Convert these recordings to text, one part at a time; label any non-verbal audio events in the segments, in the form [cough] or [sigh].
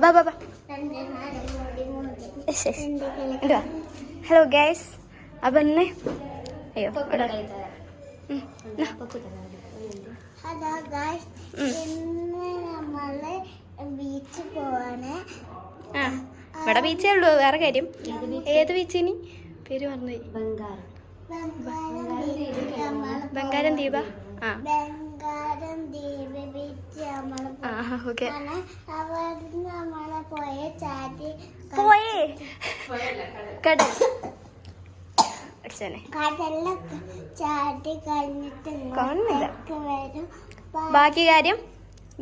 ബാ ബാ ബാ ഹലോ ഗൈസ് അപ്പം ഇന്ന് അയ്യോ. ഹലോ ഗായ്സ് ഇന്ന് നമ്മൾ ബീച്ചിൽ പോവാണ്. ആ ഇവിടെ ബീച്ചേ ഉള്ളൂ വേറെ കാര്യം. ഏത് ബീച്ചിനി പേര് പറഞ്ഞു ബംഗാരം. ദീപ. ആ. ബംഗാരം ദ്വീപ ആ ബംഗാരം ദ്വീപ് പോയ ചാടി പോയേ. കടൽ. ബാക്കി കാര്യം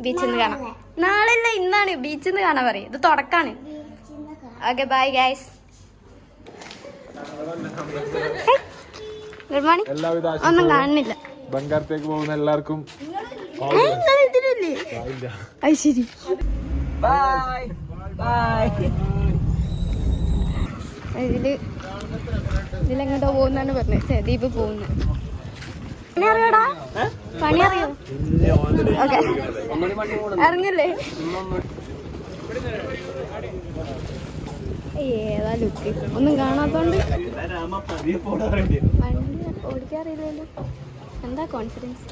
ബീച്ചിൽ നിന്ന് കാണാം. നാളെ. അല്ല ഇന്നാണ് ബീച്ചിൽ നിന്ന് കാണാൻ പറയും. ഇത് തുടക്കാണ്. Okay bye guys good morning ഒന്നും കാണുന്നില്ല. ബംഗാളത്തേക്ക് പോകുന്ന എല്ലാവർക്കും അത് ശരി. ഇതിൽ ഇതിലെങ്ങോട്ടോ പോകുന്നാണ് പറഞ്ഞത്. സദീപ് പോകുന്നത് പണി അറിയോടാ പണി അറിയോ ഓക്കെ. ഇറങ്ങില്ലേ? ഏതാ ലുക്ക്? ഒന്നും കാണാത്തോണ്ട്? വണ്ടി ഓടിക്കാറില്ലല്ലോ. എന്താ കോൺഫിഡൻസ്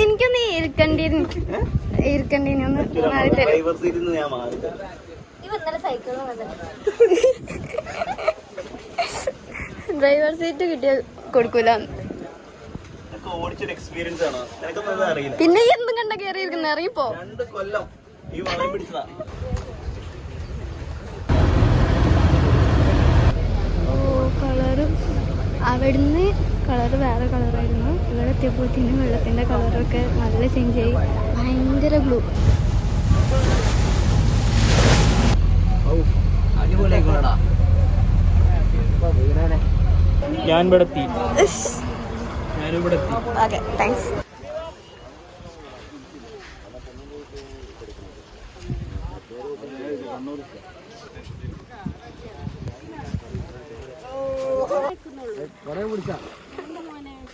എനിക്കൊന്ന് ഇരിക്കണ്ടിരുന്നു. ഇരിക്കണ്ടിരുന്നു ഒന്ന് മാറി തരും. ഡ്രൈവർ സീറ്റ് കിട്ടിയ കൊടുക്കൂല. പിന്നെ എന്തും കണ്ട കേറിയിരിക്കുന്ന ഇരിക്കുന്ന? രണ്ട് കൊല്ലം ഈ പിടിച്ചതാ. ഓ കളറ് അവിടുന്ന് കളറ് വേറെ കളറായിരുന്നു. ഇവിടെ എത്തിയപ്പോഴത്തേനും വെള്ളത്തിന്റെ കളറൊക്കെ നല്ല ചേഞ്ച് ആയി. ഭയങ്കര ബ്ലൂ ഞാൻ ഇവിടെ എത്തി ഞാനിവിടെ എത്തി ഓക്കെ താങ്ക്സ്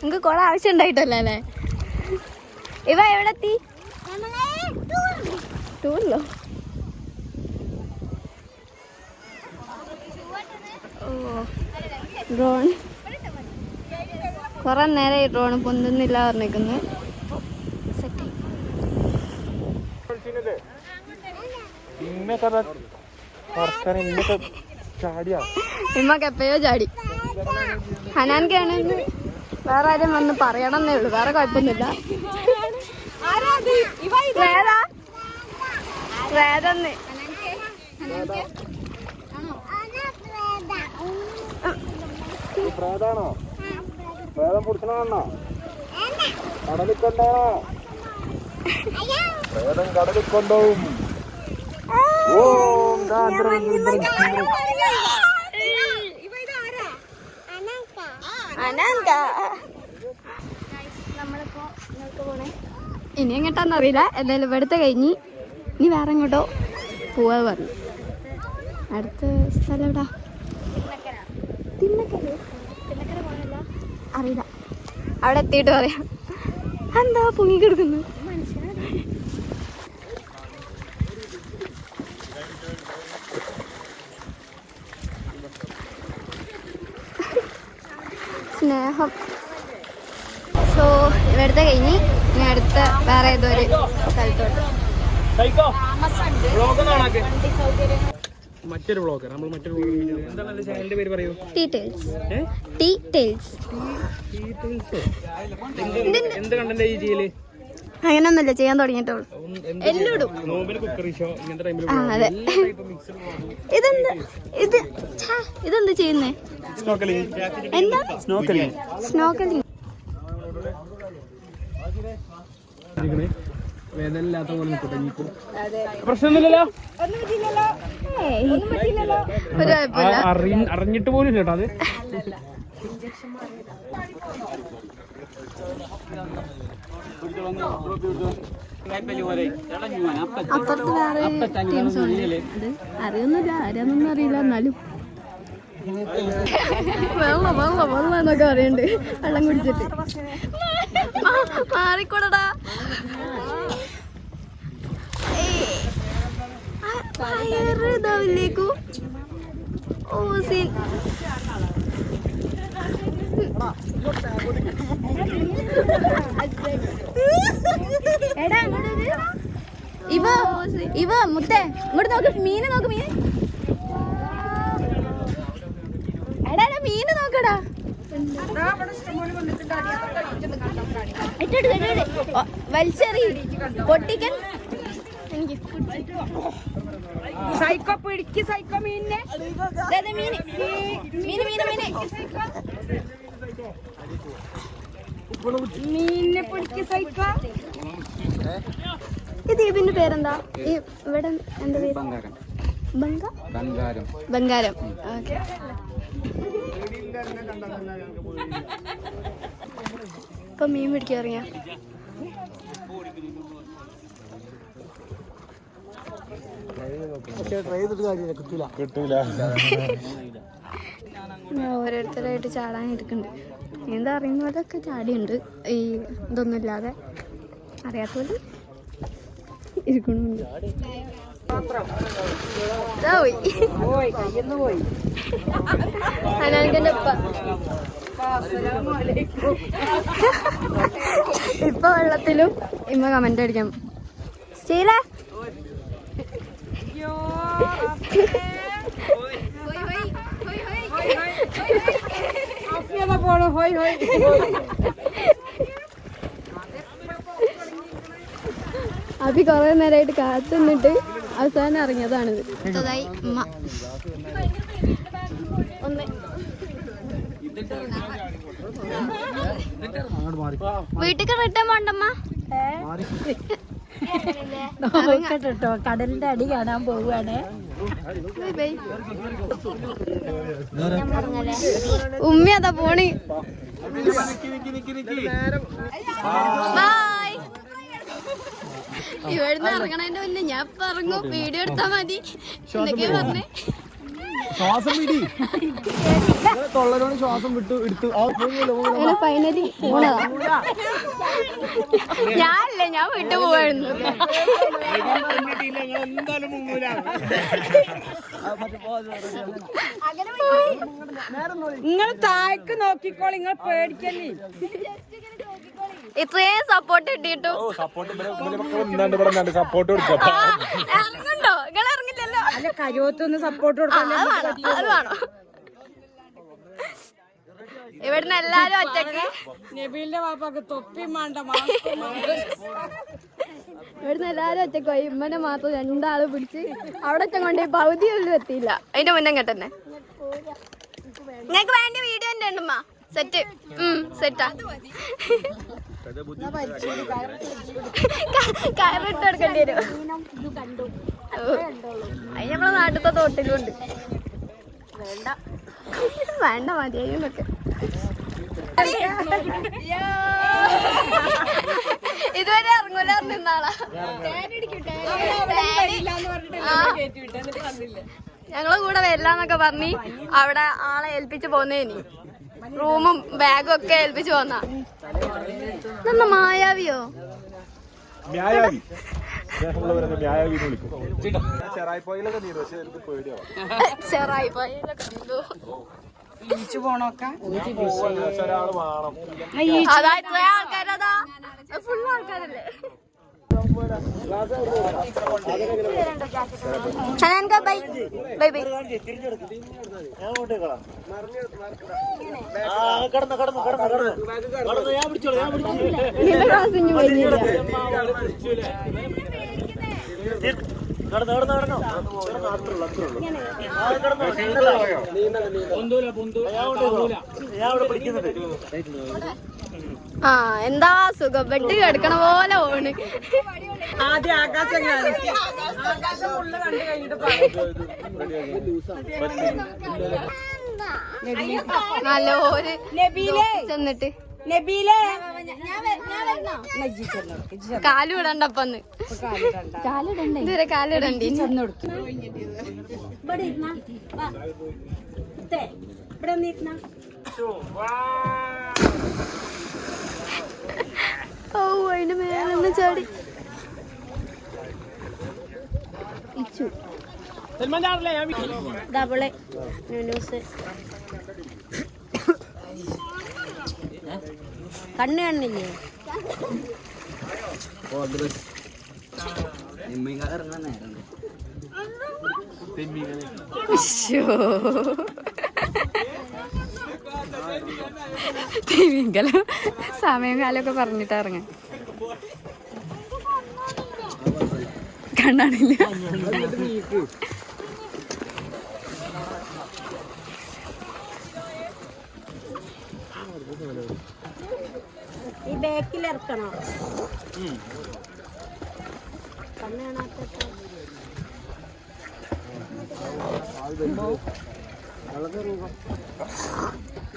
നിങ്ങക്ക് കൊറേ ആവശ്യം ഉണ്ടായിട്ടല്ലേ? അല്ലേ? ഇവ എവിടെ എത്തി? ടൂറിലോ? ഓ ഡ്രോൺ കുറെ നേരമായി ഡ്രോൺ പൊന്തുന്നില്ല പറഞ്ഞിരിക്കുന്നു. ഇമ്മക്കെപ്പോയോ ചാടി. ഹനാൻ ഇന്നൊക്കെ വേറെ ആരും വന്ന് പറയണമെന്നേ ഉള്ളൂ. വേറെ കുഴപ്പമൊന്നുമില്ല. വേദ. വേദന്ന്. പ്രേതാണോ പ്രേതം പിടിച്ചണോ കടലിൽ കൊണ്ടാണോ പ്രേതം കടലിൽ കൊണ്ടുപോകും. ഓം അനന്ത. ഇനി എങ്ങോട്ടാന്ന് അറിയില്ല. എന്തായാലും ഇവിടുത്തെ കഴിഞ്ഞ് ഇനി വേറെ എങ്ങോട്ടോ പോവാ പറഞ്ഞു. അടുത്ത സ്ഥലം എവിടാ? അറിയില്ല. അവിടെ എത്തിയിട്ട് പറയാം. എന്താ പൊങ്ങി കിടക്കുന്നു? സ്നേഹം. സോ ഇവിടുത്തെ കഴിഞ്ഞ് ഇനി അടുത്ത വേറെ ഏതോ ഒരു സ്ഥലത്തോട്ട്. മറ്റൊരു ബ്ലോഗർ നമ്മൾ മറ്റൊരു ചാനലിന്റെ പേര് പറയൂ? ഡീറ്റെയിൽസ് ഡീറ്റെയിൽസ് എന്ത് കണ്ടന്റ് ഈ ചെയ്യൽ അങ്ങനൊന്നുമില്ല ചെയ്യാൻ തുടങ്ങിയിട്ടുള്ളൂ. എല്ലോടും. അതെ. ഇതെന്താ? ഇത് ഇതെന്താ ചെയ്യുന്നേ? എന്താ സ്നോക്കലിംഗ് സ്നോക്കലിംഗ് വേദനയില്ലാത്ത പോലെ പ്രശ്നമൊന്നുമില്ലല്ലോ അറിഞ്ഞിട്ട് പോലും കേട്ടോ അത്. അപ്പുറത്ത് വേറെ ടീംസ് ഉണ്ട്. അറിയൊന്നുമില്ല ആരാന്നൊന്നും അറിയില്ല എന്നാലും. വെള്ളം വെള്ളം വെള്ളം എന്നൊക്കെ അറിയണ്ട് വെള്ളം കുടിച്ചിട്ട്. മാറിക്കൂടടാ. ഇതാവില്ലേക്കു. Oh scene. എടാ ഇവ ഇവ മുത്തേ ഇങ്ങോട്ട് നോക്ക് മീനെ നോക്ക് മീൻ എടാ എടാ മീന് നോക്കടാ. വലിച്ചെറി. പൊട്ടിക്കൻ. സൈക്കോ പിടിക്ക് സൈക്കോ മീനിനെ. മീന്. മീന് മീന് മീന്. മീനിനെ പിടിക്ക് സൈക്ക ഈ ദ്വീപിന്റെ പേരെന്താ? ഈ ഇവിടെ എന്താ പേര്? ബംഗ? ബംഗാരം. ബംഗാരം. ഓക്കെ. ഇപ്പൊ മീൻ പിടിക്കാൻ ഇറങ്ങിയ. കിട്ടൂല. ഓരോരുത്തരായിട്ട് ചാടാൻ എടുക്കുന്നുണ്ട് എന്താ അറിയുന്നതൊക്കെ ചാടിയുണ്ട്. ഈ ഇതൊന്നും ഇല്ലാതെ അനാൻകന്റെ ഉപ്പ. ഇപ്പൊ വെള്ളത്തിലും ഇമ്മ കമന്റ് അടിക്കാം. സ്റ്റീല. അയ്യോ അപ്പിയതാ പോണോ. ഹോയ് ഹോയ്. അഭി കൊറേ നേരമായിട്ട് കാത്തു നിന്നിട്ട് അവസാനം ഇറങ്ങിയതാണിത് വീട്ടിൽ റിട്ടേൺ പോണ്ടമ്മ? [laughs] കേട്ടോ. കടലിന്റെ അടി കാണാൻ പോവുകയാണ്. ഉമ്മ അതാ പോണി. ബൈ ഇവിടുന്ന് ഇറങ്ങണതിന്റെ മുന്നേ ഞാൻ പറഞ്ഞു ഇറങ്ങും. വീഡിയോ എടുത്താ മതി. എന്തൊക്കെയാ പറഞ്ഞേ. ശ്വാസം [laughs] വിടി തൊള്ളനോട് ശ്വാസം വിട്ടു എടുത്തു അങ്ങനെ ഫൈനലി ഞാനല്ലേ ഞാൻ വിട്ടു പോവായിരുന്നു. നിങ്ങൾ താഴേക്ക് നോക്കിക്കോളി നിങ്ങൾ പേടിക്കല്ലേ? ഇത്രയും സപ്പോർട്ട് കിട്ടിയിട്ടു. സപ്പോർട്ട് ഇറങ്ങുണ്ടോ നിങ്ങൾ ഇറങ്ങില്ലല്ലോ? അല്ല കരുവത്തൊന്ന് സപ്പോർട്ട് കൊടുക്കാൻ അത് വേണം. ഇവിടുന്ന് എല്ലാരും ഒറ്റയ്ക്ക്? നബീലിന്റെ വാപ്പാക്ക് തൊപ്പി മാണ്ട. ഇവിടുന്ന് എല്ലാരും ഒറ്റയ്ക്ക് പോയി? ഇമ്മനെ മാത്രം രണ്ടാൾ പിടിച്ച് അവിടെ കൊണ്ട് പകുതിയൊന്നും എത്തിയില്ല. അതിന്റെ മുന്നേ കേട്ടെന്നെ നിങ്ങക്ക് വേണ്ട വീഡിയോ തന്നെ ഉണ്ടമ്മ സെറ്റ് ഉം സെറ്റാ കയറിട്ട് എടുക്കേണ്ടി വരും. അത് നമ്മളെ നാട്ടിലത്തെ തോട്ടിലുണ്ട്. വേണ്ട. വേണ്ട മതിയായി എന്നൊക്കെ ഇതുവരെ ഇറങ്ങൂല നിന്നാളാ ഞങ്ങളെ കൂടെ വരില്ലാന്നൊക്കെ പറഞ്ഞ് അവിടെ ആളെ ഏൽപ്പിച്ച് പോന്നേനി. റൂമും ബാഗും ഒക്കെ ഏൽപ്പിച്ച് പോന്ന. മായാവിയോ? ചെറായി പോയിലൊക്കെ ചെറായി പോയിലൊക്കെ. ബീച്ച് പോണോക്കെ പക്ഷെ ഒരാൾ വേണം അതാ ഇത്ര ആൾക്കാരതാ ഫുൾ ആൾക്കാരല്ലേ ഹനാൻക ബൈ ബൈ ആ എന്താ സുഖം? വെട്ടി കിടക്കണ പോലെ ഓണ്. ആദ്യം ആകാശം കാണും ആകാശം കണ്ടു കഴിഞ്ഞിട്ട് പറയും. നല്ലൊരു ചെന്നിട്ട്. നബീലേ കാലിടണ്ടപ്പന്ന് ഇതുവരെ കാലിടണ്ടി. ഓ അതിന്റെ മേലെ ചാടി. ഡബിൾ. ന്യൂസ് കണ്ണ് കണ്ണില്ലേ തിരിങ്കലും സമയം കാലമൊക്കെ പറഞ്ഞിട്ട് ഇറങ്ങാൻ. കണ്ണാണില്ല ഈ ബാക്കിൽ ഇറക്കണോ?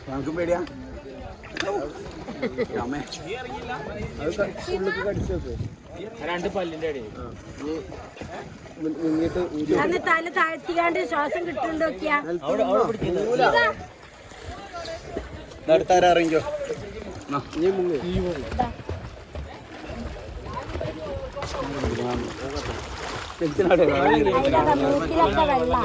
ഞങ്ങൾക്കും പേടിയാ അമ്മേ രണ്ട് പല്ലിന്റെ അടി മുങ്ങിട്ട് തല താഴ്ത്തിക്കാണ്ട് ശ്വാസം കിട്ടുന്നുണ്ട് നോക്കിയാ? അടുത്താരാ ടെൻഷനാടെ മൂക്കിലൊക്കെ വെള്ള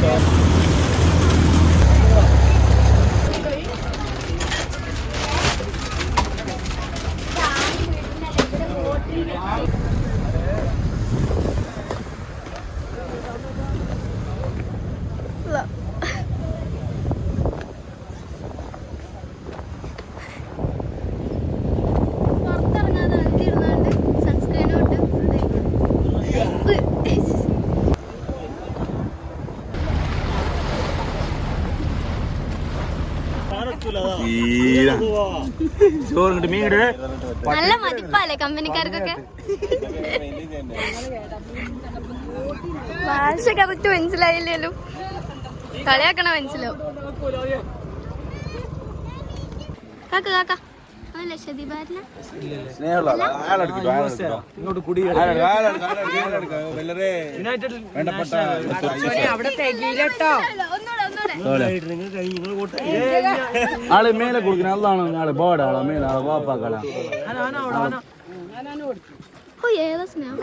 sir. ചോറുണ്ട് മീൻ ഇട്. നല്ല മതിപ്പല്ലേ കമ്പനിക്കാർക്കൊക്കെ? ഭാഷ കറക്റ്റ് മനസ്സിലായില്ലല്ലോ കളിയാക്കണ മനസ്സിലാവും. കാക്ക കാക്ക. വേണ്ടപ്പെട്ട അവിടെ തികയില്ലട്ടോ ആൾ മേലെ കൊടുക്കുന്ന അതാണ് ആൾ ബോർഡ് ആളെ മേലെ ആളെ വാപ്പാക്കള ഓ ഏതാ സ്നേഹം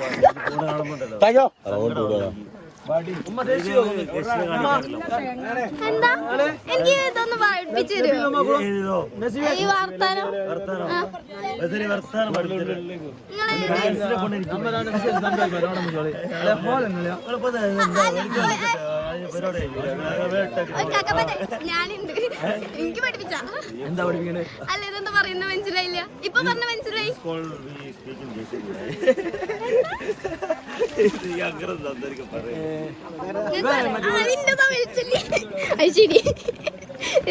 എന്താ? എനിക്ക് ഇതൊന്ന് പഠിപ്പിച്ചു തരുമോ? ഈ വർത്താനം? എനിക്ക് പഠിപ്പിച്ച എന്താ? പഠിപ്പിക്കണേ? അല്ല ഇതെന്താ പറയുന്ന മനസ്സിലായില്ല. ഇപ്പൊ പറഞ്ഞ മനസ്സിലായി. അങ്ങനെ അത് ശരി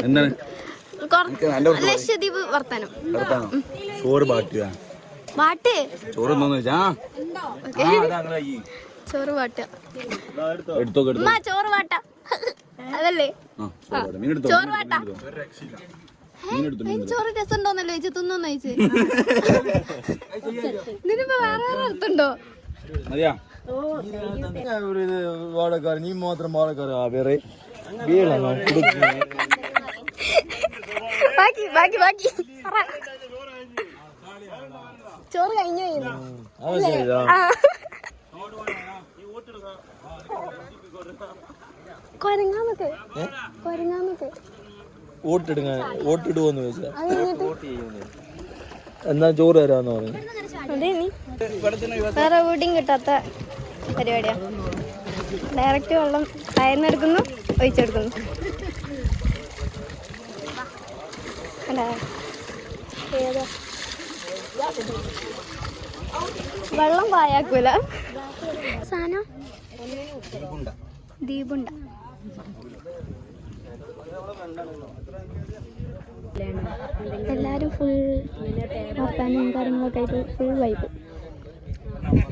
എന്താണ്? ലക്ഷദ്വീപ് വർത്താനം ചോറ് ബാറ്റുക പാട്ട് ചോറ് എന്തോന്ന് വെച്ചാ? ചോറ് ചോറ് പാട്ട അതല്ലേ? ചോറ് ബാട്ട്. മീൻ എടുത്തോ ചോറ് രസമുണ്ടോന്നല്ലോ തിന്നോന്ന് [laughs] ഇതിനിപ്പോ വേറെ അർത്ഥമുണ്ടോ മതിയാ. വാടക്കാരൻ നീ മാത്രം വാടക്കാരൻ ആ വേറെ വീളങ്ങോ ബാക്കി ബാക്കി ബാക്കി. പറ. ചോറ് കഴിഞ്ഞു. കൊരങ്ങാന്നൊക്കെ. കൊരങ്ങാന്നൊക്കെ. വോട്ടിടുവോന്ന് ചോദിച്ചാ എന്നാ ചോറ് തരാന്ന് പറഞ്ഞു. വേറെ വീടും കിട്ടാത്ത പരിപാടിയാ. ഡയറക്റ്റ് വെള്ളം ടയർന്നെടുക്കുന്നു ഒഴിച്ചെടുക്കുന്നു? ഏതാ? വെള്ളം പായാക്കൂല സാധനം ദീപുണ്ട. എല്ലാരും ഫുൾ വർത്താനവും കാര്യങ്ങളൊക്കെ ആയിട്ട് ഫുൾ വൈബ്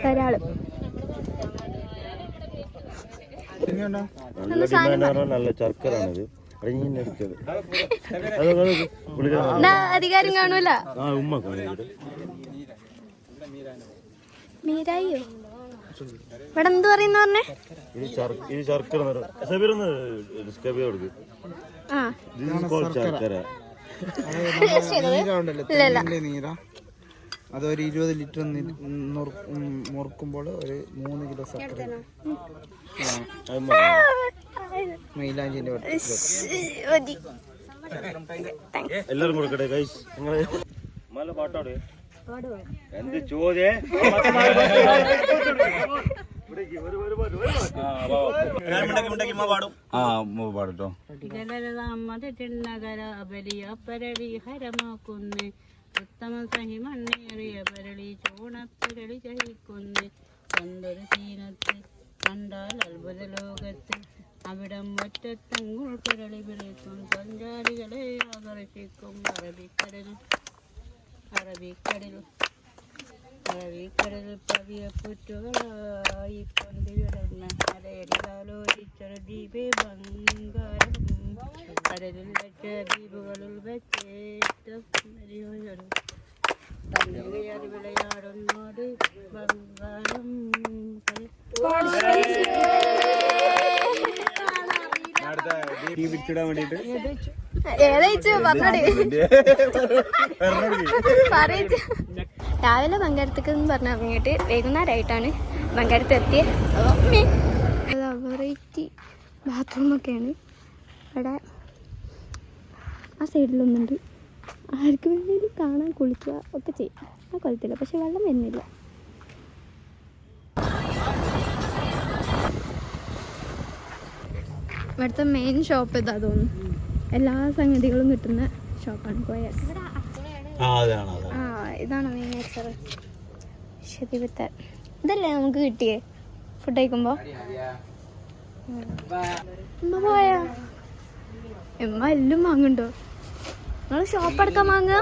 ഒരാൾ ഒന്ന് സാധനം നല്ല എന്നാ അധികാരം കാണൂല. മീരായിയോ? ഇവിടെ എന്ത് പറയുന്ന പറഞ്ഞേ? ഇത് ശർ- ഇത് ശർക്കര ശർക്കര നീരുണ്ടല്ലോ തെങ്ങിന്റെ ഒരു അതൊരു ഇരുപത് ലിറ്റർ മുറുക്കുമ്പോൾ ഒരു മൂന്ന് കിലോ സക്കര അത്. മൈലാഞ്ചിന്റെ എല്ലാരും കൊടുക്കട്ടെ കൈസ് നിങ്ങൾ നല്ല പാട്ടാട്. എന്ത് ചോദ്യേ? പാടും. പാടട്ടോ. ഹരമാക്കുന്നേ ഉത്തമ സഹി മണ്ണേറിയ പരളി ചോണപ്പരളി ചഹിക്കുന്നേ കണ്ടൊരു സീനത്ത് കണ്ടാൽ അത്ഭുത ലോകത്ത്. അവിടം ഒറ്റത്തങ്ങുൾ പുരളി വിളിക്കും സഞ്ചാരികളെ ആകർഷിക്കും അറബിക്കടലും അറബിക്കടലും അറബിക്കടൽ പവിയ പുറ്റുകളായി കൊണ്ടുവിടുന്ന അലയടികാലോചിച്ചൊരു ദ്വീപേ ബംഗാരം വെച്ച ദ്വീപുകളിൽ വെച്ചേറ്റം രാവിലെ ബംഗാരത്തേക്ക് എന്ന് പറഞ്ഞ ഇറങ്ങിയിട്ട് വൈകുന്നേരമായിട്ടാണ് ബംഗാരത്ത് എത്തിയത് വെറൈറ്റി ബാത്റൂമൊക്കെയാണ് ഇവിടെ ആ സൈഡിലൊന്നുണ്ട്. ആർക്ക് വേണമെങ്കിലും കാണാൻ കുളിക്കുക ഒക്കെ ചെയ്യും. ആ കുളത്തില്ല പക്ഷെ വെള്ളം വരുന്നില്ല. ഇവിടുത്തെ മെയിൻ ഷോപ്പ് ഇതാ തോന്നുന്നു. എല്ലാ സംഗതികളും കിട്ടുന്ന ഷോപ്പാണ് കോയർ ആ ഇതാണ് മെയിൻ ശരിവിത്ത ഇതല്ലേ നമുക്ക് കിട്ടിയേ? ഫുഡ് കഴിക്കുമ്പോ? പോയാ? ഉമ്മ എല്ലാം വാങ്ങുണ്ടോ നിങ്ങൾ ഷോപ്പ് അടക്കം വാങ്ങുക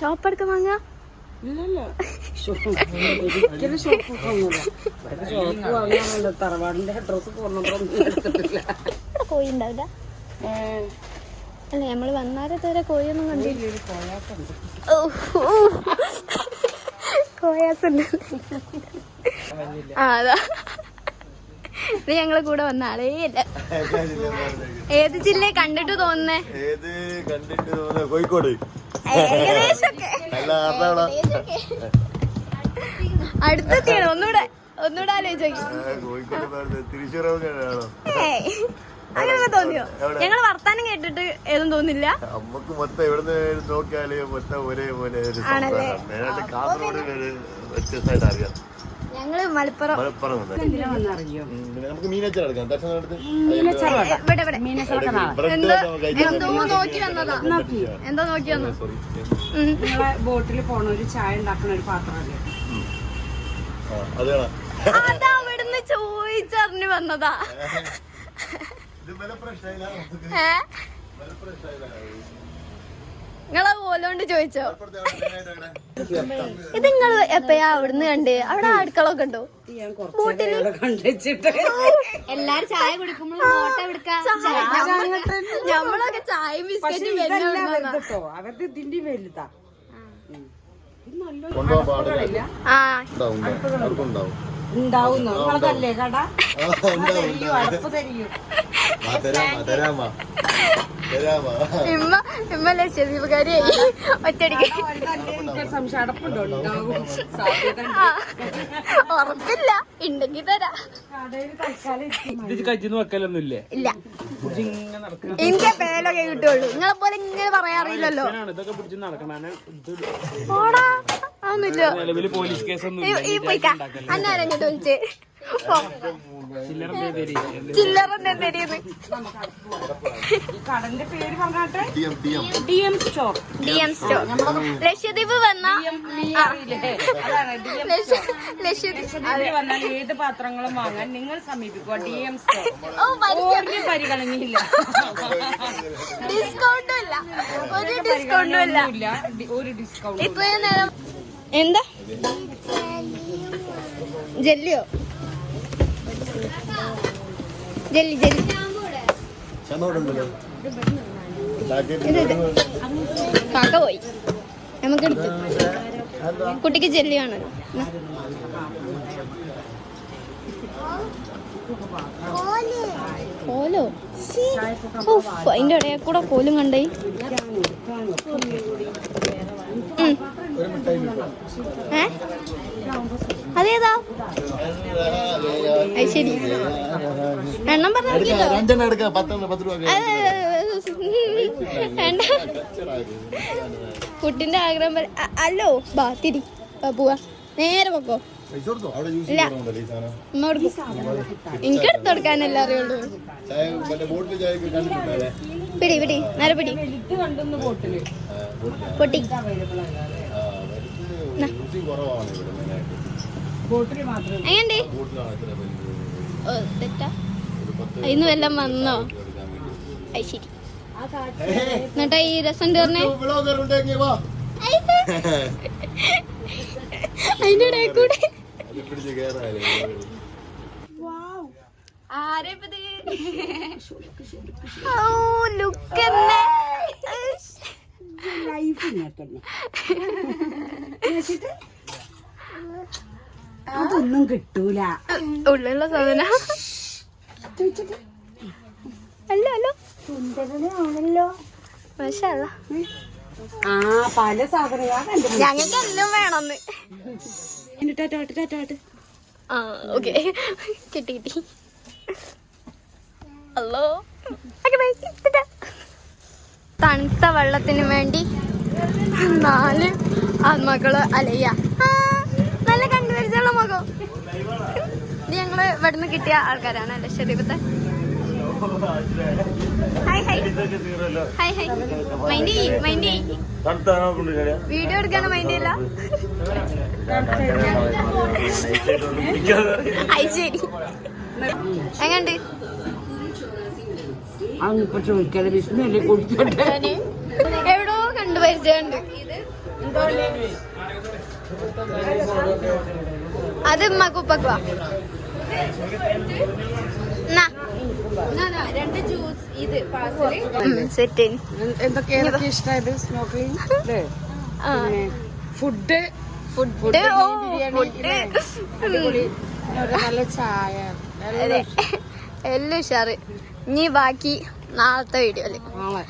ഷോപ്പ് അടക്കം വാങ്ങുക തറവാടിന്റെ ഡ്രസ് ഇവിടെ കോഴി ഉണ്ടാവില്ല അല്ല നമ്മൾ വന്നാലും ഇതുവരെ കോഴിയൊന്നും കണ്ടില്ല. കോയാസുണ്ട് ആ അതാ. ഇത് ഞങ്ങളെ കൂടെ വന്ന ആളേ അല്ല ഏത് ജില്ല കണ്ടിട്ട് തോന്നുന്നേ? ഏത് കണ്ടിട്ട് തോന്നുന്നേ? കോഴിക്കോട്. അടുത്തെത്തിയാണ്. ഒന്നുകൂടെ ഒന്നുകൂടെ ആലോചിച്ച് തൃശ്ശൂർ അങ്ങനെയൊക്കെ തോന്നിയോ? ഞങ്ങൾ വർത്താനം കേട്ടിട്ട് ഏതും തോന്നില്ല. നമുക്ക് മൊത്തം എവിടെ നോക്കിയാലേ മൊത്തം ഒരേപോലെ ഒരു ആണല്ലേ? ഞങ്ങൾ മലപ്പുറം മലപ്പുറം നമുക്ക് മീനച്ചാർ എടുക്കാം. എന്തോ നോക്കി വന്നതാ. എന്തോ നോക്കി വന്നു ഉം. നിങ്ങളെ ബോട്ടിൽ പോണ ഒരു ചായ ഉണ്ടാക്കുന്ന ഒരു പാത്രമല്ലേ? അത് അവിടുന്ന് ചോദിച്ചറിഞ്ഞു വന്നതാ. ഇത് മലപ്പുറം നമുക്ക് ഏ? പോലോണ്ട് ചോദിച്ചോ? [laughs] ഇത് നിങ്ങൾ എപ്പയാ അവിടുന്ന് കണ്ട്? അവിടെ അടുക്കളൊക്കെ ഉണ്ടോ? ബോട്ടിൽ എല്ലാരും ചായ കുടിക്കുമ്പോൾ ഫോട്ടോ എടുക്കാം. നമ്മളൊക്കെ ചായ ബിസ്ക്കറ്റും കേട്ടോ. അവരുടെ ഇതിന്റെ വലുതാ. ആ. ഉണ്ടാവുന്നു. നിങ്ങളതല്ലേ കട? അടുപ്പ് ഇമ്മ ഒറ്റടിക്ക് സംശയം അടപ്പുണ്ടോ ഉണ്ടാവും ഉറപ്പില്ല. തരാം. വെക്കലൊന്നുമില്ലേ? ഇല്ല. എനിക്ക് പേലൊക്കെ കിട്ടുള്ളൂ. നിങ്ങളെ പോലെ ഇങ്ങനെ പറയാറില്ലല്ലോ. ഇതൊക്കെ പിടിച്ച് നടക്കണ. അതൊന്നുമില്ല. പോലീസ് കേസൊന്നും അന്നാരം വിളിച്ചേ. ലക്ഷദ്വീപ് വന്ന ഏത് പാത്രങ്ങളും വാങ്ങാൻ നിങ്ങൾ സമീപിക്കുക ഡി എം സ്റ്റോർ ഓ ഒരു പരിഗണനയില്ല ഡിസ്കൗണ്ടും ഇല്ല. ഒരു ഡിസ്കൗണ്ടും ഇല്ല. ഇല്ല ഒരു ഡിസ്കൗണ്ട് ഇപ്പൊ നേരം എന്താ? ജെല്ലിയോ? Jelly jelly. കാക്ക പോയി. നമുക്ക് എടുത്തു കുട്ടിക്ക് ജെല്ലി വേണമല്ലോ എന്നാ. കോലോ? അതിന്റെ ഇടയിൽ കൂടെ കോലും കണ്ടേ. ഏ? അതേതാ? അത് ശരി. എണ്ണം പറഞ്ഞോ കുട്ടിന്റെ ആഗ്രഹം അല്ലോ ബാ തിരി. പോവാ. നേരെ പോക്കോ. ഇല്ല. എനിക്ക് എടുത്തു കൊടുക്കാനല്ല അറിയുള്ളൂ. പിടി പിടി. നേരെ പിടി. പൊട്ടി. ഓ ഒരു ഇന്ന് വല്ലതും വന്നോ? അത് ശരി. എന്നിട്ടാ ഈ രസം തീർന്നേ അതിന്റെ ഇടയിൽ കൂടെ. അത് പിടിച്ച് കയറാല്ലേ അതൊന്നും കിട്ടൂല. ഉള്ളിലുള്ള സാധന. അല്ലോ അല്ലോ. സുന്ദരനാണല്ലോ മാഷല്ല ആ പല സാധനങ്ങളാ കണ്ടു ഞങ്ങൾക്ക് എല്ലാം വേണമെന്ന് ആ ഓക്കെ. കിട്ടി കിട്ടി. ഹലോ തണുത്ത വെള്ളത്തിന് വേണ്ടി നാല് ആത്മാക്കൾ അലയ്യ. നല്ല കണ്ടുപരിച്ചുള്ള മുഖം ഇത് ഞങ്ങൾ ഇവിടുന്ന് കിട്ടിയ ആൾക്കാരാണ് അല്ലേ? ശരീരത്തെ? Hi hi hi hi mind ചെയ്യ് അതൊന്നിപ്പൊ ചോദിക്കാതെ വിഷ്ണു കൊടുത്തോട്ടെ? എവിടോ കണ്ടു പരിചയമുണ്ട്. അത് ഉമ്മക്ക് ഉപ്പക്കുവാ രണ്ട് ജ്യൂസ് ഇത് സെറ്റ് എന്തൊക്കെ ഏതൊക്കെ ഇഷ്ടമായത് സ്മോക്കിംഗ് അല്ലേ? ഫുഡ് ഫുഡ് നല്ല ചായ. എല്ലാം ഉഷാറ്. ഇനി ബാക്കി നാളത്തെ വീഡിയോയിൽ നാളെ.